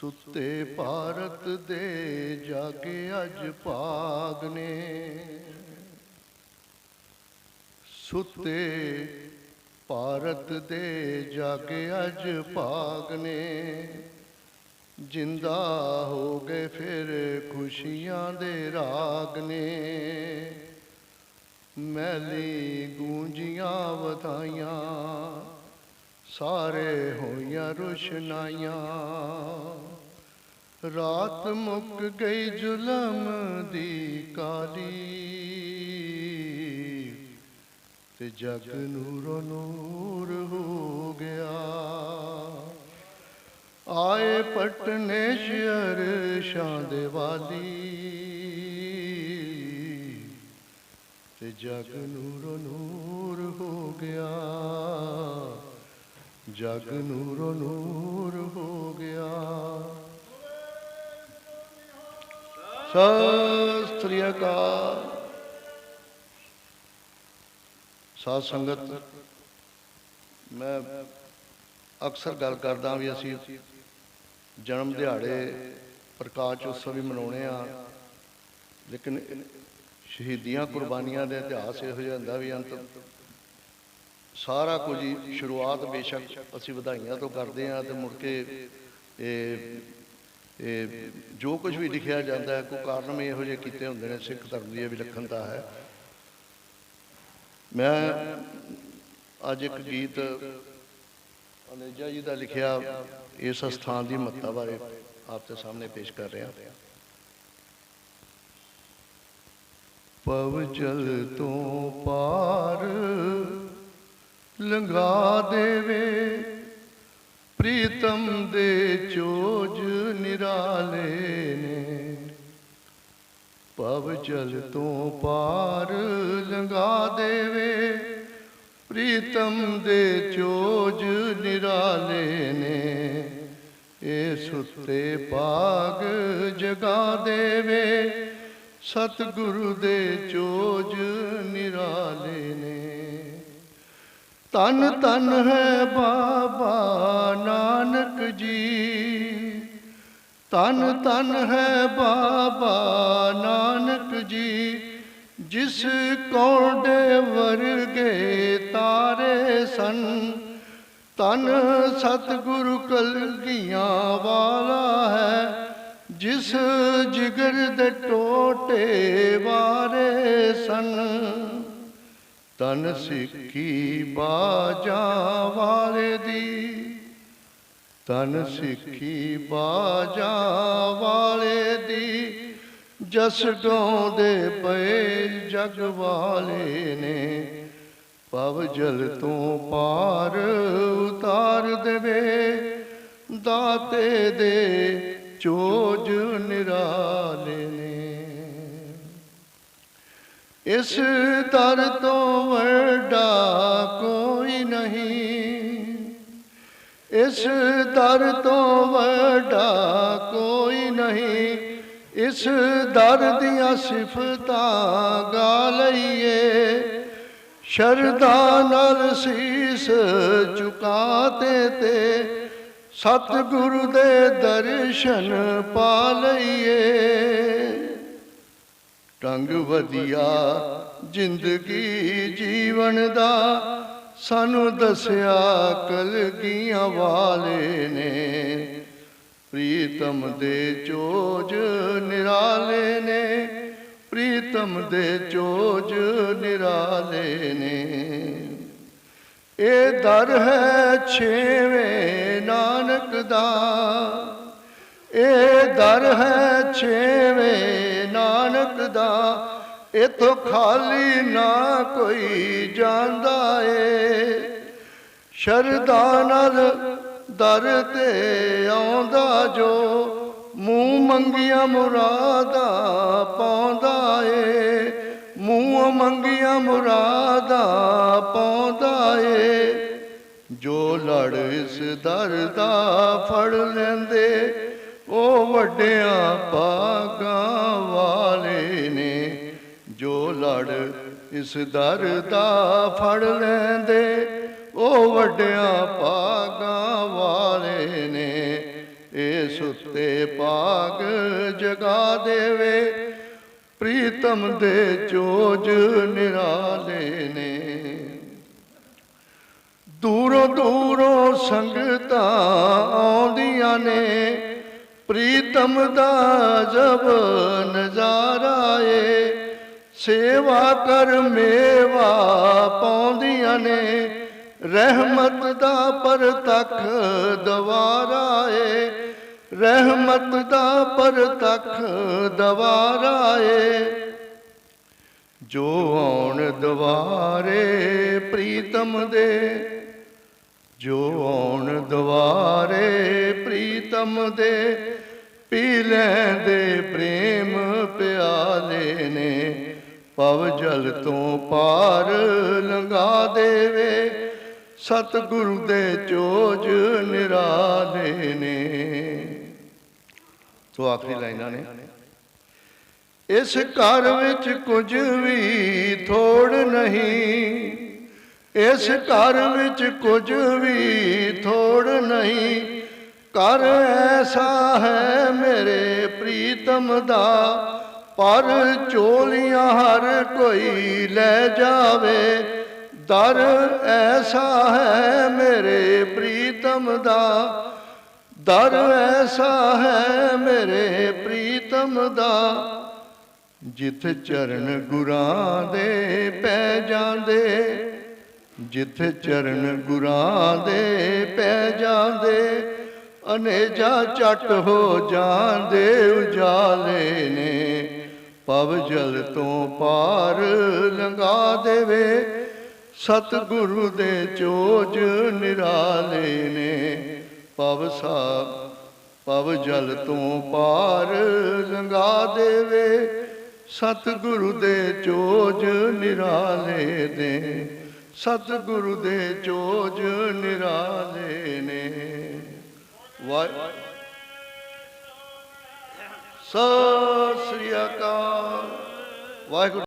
ਸੁੱਤੇ ਭਾਰਤ ਦੇ ਜਾਗੇ ਅੱਜ ਭਾਗ ਨੇ। ਸੁੱਤੇ ਭਾਰਤ ਦੇ ਜਾਗੇ ਅੱਜ ਭਾਗ ਨੇ। ਜਿੰਦਾ ਹੋ ਗਏ ਫਿਰ ਖੁਸ਼ੀਆਂ ਦੇ ਰਾਗ ਨੇ। ਮੈਲੀ ਗੂੰਜੀਆਂ ਵਧਾਈਆਂ, ਸਾਰੇ ਹੋਈਆਂ ਰੁਸ਼ਨਾਈਆਂ। ਰਾਤ ਮੁੱਕ ਗਈ ਜ਼ੁਲਮ ਦੀ ਕਾਲੀ। ਤੇ ਜਗ ਨੂਰੋ ਨੂਰ ਹੋ ਗਿਆ। ਆਏ ਪਟਨੇ ਸ਼ਹਿਰ ਸ਼ਾਂ ਦੇ ਵਾਲੀ। ਤੇ ਜਗ ਨੂਰੋ ਨੂਰ ਹੋ ਗਿਆ। ਜਗ ਨੂਰੋ ਨੂਰ ਹੋ ਗਿਆ। ਸਤਿ ਸ੍ਰੀ ਅਕਾਲ। ਸਾਧ ਸੰਗਤ, ਮੈਂ ਅਕਸਰ ਗੱਲ ਕਰਦਾ ਵੀ ਅਸੀਂ ਜਨਮ ਦਿਹਾੜੇ ਪ੍ਰਕਾਸ਼ ਉਤਸਵ ਵੀ ਮਨਾਉਣੇ ਆ, ਲੇਕਿਨ ਸ਼ਹੀਦੀਆਂ ਕੁਰਬਾਨੀਆਂ ਦੇ ਇਤਿਹਾਸ ਇਹੋ ਜਿਹਾ ਹੁੰਦਾ ਵੀ ਅੰਤ ਸਾਰਾ ਕੁਝ ਹੀ ਸ਼ੁਰੂਆਤ ਬੇਸ਼ੱਕ ਅਸੀਂ ਵਧਾਈਆਂ ਤੋਂ ਕਰਦੇ ਆ ਤੇ ਮੁੜ ਕੇ ਇਹ ਇਹ ਜੋ ਕੁਝ ਵੀ ਲਿਖਿਆ ਜਾਂਦਾ ਹੈ, ਕੋਈ ਕਾਰਨ ਇਹੋ ਜਿਹੇ ਕੀਤੇ ਹੁੰਦੇ ਨੇ, ਸਿੱਖ ਧਰਮ ਦੀ ਇਹ ਵਿਲੱਖਣਤਾ ਹੈ। ਮੈਂ ਅੱਜ ਇੱਕ ਗੀਤ ਅਨੇਜਾ ਜੀ ਦਾ ਲਿਖਿਆ, ਇਸ ਸਥਾਨ ਦੀ ਮਹੱਤਤਾ ਬਾਰੇ ਆਪ ਦੇ ਸਾਹਮਣੇ ਪੇਸ਼ ਕਰ ਰਿਹਾ। ਪਵ ਜਲ ਤੋਂ ਪਾਰ ਲੰਘਾ ਦੇਵੇ, ਪ੍ਰੀਤਮ ਦੇ ਚੋਜ ਨਿਰਾਲੇ ਨੇ। ਪਵ ਚਲ ਤੋਂ ਪਾਰ ਲੰਘਾ ਦੇਵੇ। ਪ੍ਰੀਤਮ ਦੇ ਚੋਜ ਨਿਰਾਲੇ ਨੇ। ਇਹ ਸੁੱਤੇ ਪਾਗ ਜਗਾ ਦੇਵੇ। ਸਤਿਗੁਰੂ ਦੇ ਚੋਜ ਨਿਰਾਲੇ ਨੇ। ਤਨ ਤਨ ਹੈ ਬਾਬਾ ਨਾਨਕ ਜੀ। ਤਨ ਤਨ ਹੈ ਬਾਬਾ ਨਾਨਕ ਜੀ, ਜਿਸ ਕੋਡੇ ਵਰਗੇ ਤਾਰੇ ਸਨ। ਤਨ ਸਤਿਗੁਰੂ ਕਲਗੀਆਂ ਵਾਲਾ ਹੈ, ਜਿਸ ਜਿਗਰ ਦੇ ਟੋਟੇ ਵਾਰੇ ਸਨ। ਤਨ ਸਿੱਖੀ ਬਾਜਾਂ ਵਾਲੇ ਦੀ ਤਨ ਸਿੱਖੀ ਬਾਜਾਂ ਵਾਲੇ ਦੀ, ਜਸ ਗਾਉਂਦੇ ਪਏ ਜਗ ਵਾਲੇ ਨੇ। ਪਵ ਜਲ ਤੋਂ ਪਾਰ ਉਤਾਰ ਦੇਵੇ, ਦਾਤੇ ਦੇ ਚੋਜ ਨਿਰਾਲੇ ਨੇ। ਇਸ ਦਰ ਤੋਂ ਵੱਡਾ ਕੋਈ ਨਹੀਂ। ਇਸ ਦਰ ਤੋਂ ਵੱਡਾ ਕੋਈ ਨਹੀਂ। ਇਸ ਦਰ ਦੀਆਂ ਸਿਫਤਾਂ ਗਾ ਲਈਏ। ਸ਼ਰਧਾ ਨਾਲ ਸੀਸ ਝੁਕਾਤੇ ਤੇ ਸਤਿਗੁਰੂ ਦੇ ਦਰਸ਼ਨ ਪਾ ਲਈਏ। ਰੰਗ ਵਧੀਆ ਜ਼ਿੰਦਗੀ ਜੀਵਨ ਦਾ ਸਾਨੂੰ ਦੱਸਿਆ ਕਲਗੀਆਂ ਵਾਲੇ ਨੇ। ਪ੍ਰੀਤਮ ਦੇ ਚੋਜ ਨਿਰਾਲੇ ਨੇ। ਪ੍ਰੀਤਮ ਦੇ ਚੋਜ ਨਿਰਾਲੇ ਨੇ। ਇਹ ਦਰ ਹੈ ਛੇਵੇਂ ਨਾਨਕ ਦਾ। ਇਹ ਦਰ ਹੈ ਛੇਵੇਂ ਨਾਨਕ ਦਾ। ਇਥੋਂ ਖਾਲੀ ਨਾ ਕੋਈ ਜਾਂਦਾ ਏ। ਸ਼ਰਧਾ ਨਾਲ ਦਰ ਤੇ ਆਉਂਦਾ ਜੋ ਮੂੰਹ ਮੰਗੀਆਂ ਮੁਰਾਦਾਂ ਪਾਉਂਦਾ ਏ। ਮੂੰਹ ਮੰਗੀਆਂ ਮੁਰਾਦਾਂ ਪਾਉਂਦਾ ਏ। ਜੋ ਲੜ ਇਸ ਦਰ ਦਾ ਫੜ ਲੈਂਦੇ, ਉਹ ਵੱਡਿਆਂ ਭਾਗਾਂ ਇਸ ਦਰ ਦਾ ਫੜ ਲੈਂਦੇ, ਉਹ ਵੱਡਿਆਂ ਭਾਗਾਂ ਵਾਲੇ ਨੇ। ਇਹ ਸੁੱਤੇ ਪਾਗ ਜਗਾ ਦੇਵੇ, ਪ੍ਰੀਤਮ ਦੇ ਚੋਜ ਨਿਰਾਲੇ ਨੇ। ਦੂਰੋਂ ਦੂਰੋਂ ਸੰਗਤਾਂ ਆਉਂਦੀਆਂ ਨੇ, ਪ੍ਰੀਤਮ ਦਾ ਜਬ ਨਜ਼ਾਰਾ ਏ। ਸੇਵਾ ਕਰ ਮੇਵਾ ਪਾਉਂਦੀਆਂ ਨੇ। ਰਹਿਮਤ ਦਾ ਪਰਤਖ ਦਵਾਰਾ ਏ। ਰਹਿਮਤ ਦਾ ਪਰਤਖ ਦਵਾਰਾ ਏ। ਜੋ ਆਉਣ ਦਵਾਰੇ ਪ੍ਰੀਤਮ ਦੇ। ਜੋ ਆਉਣ ਦਵਾਰੇ ਪ੍ਰੀਤਮ ਦੇ। ਪੀ ਲੈਂਦੇ ਪ੍ਰੇਮ ਪਿਆਲੇ ਨੇ। ਪਵ ਜਲ ਤੋਂ ਪਾਰ ਲੰਘਾ ਦੇਵੇ। ਸਤਿਗੁਰੂ ਦੇ ਚੋਜ ਨਿਰਾਲੇ ਨੇ। ਸੋ ਆਖਰੀ ਲਾਈਨਾਂ ਨੇ। ਇਸ ਘਰ ਵਿੱਚ ਕੁਝ ਵੀ ਥੋੜ ਨਹੀਂ। ਇਸ ਘਰ ਵਿੱਚ ਕੁਝ ਵੀ ਥੋੜ ਨਹੀਂ। ਘਰ ਐਸਾ ਹੈ ਮੇਰੇ ਪ੍ਰੀਤਮ ਦਾ ਪਰ ਚੋਲੀਆਂ ਹਰ ਕੋਈ ਲੈ ਜਾਵੇ। ਦਰ ਐਸਾ ਹੈ ਮੇਰੇ ਪ੍ਰੀਤਮ ਦਾ। ਦਰ ਐਸਾ ਹੈ ਮੇਰੇ ਪ੍ਰੀਤਮ ਦਾ। ਜਿੱਥੇ ਚਰਨ ਗੁਰਾਂ ਦੇ ਪੈ ਜਾਂਦੇ, ਜਿੱਥੇ ਚਰਨ ਗੁਰਾਂ ਦੇ ਪੈ ਜਾਂਦੇ, ਅਨੇਜਾ ਚਟ ਹੋ ਜਾਂਦੇ, ਉਜਾਲੇ ਨੇ। ਪਵ ਜਲ ਤੋਂ ਪਾਰ ਲੰਘਾ ਦੇਵੇ, ਸਤਿਗੁਰੂ ਦੇ ਚੋਜ ਨਿਰਾਲੇ ਨੇ। ਪਵ ਸਾਹਿਬ ਪਵ ਜਲ ਤੋਂ ਪਾਰ ਲੰਘਾ ਦੇਵੇ, ਸਤਿਗੁਰੂ ਦੇ ਚੋਜ ਨਿਰਾਲੇ ਦੇ ਸਤਿਗੁਰੂ ਦੇ ਚੋਜ ਨਿਰਾਲੇ ਨੇ। ਵਾਹਿ ਸਤਿ ਸ੍ਰੀ ਅਕਾਲ। ਵਾਹਿਗੁਰੂ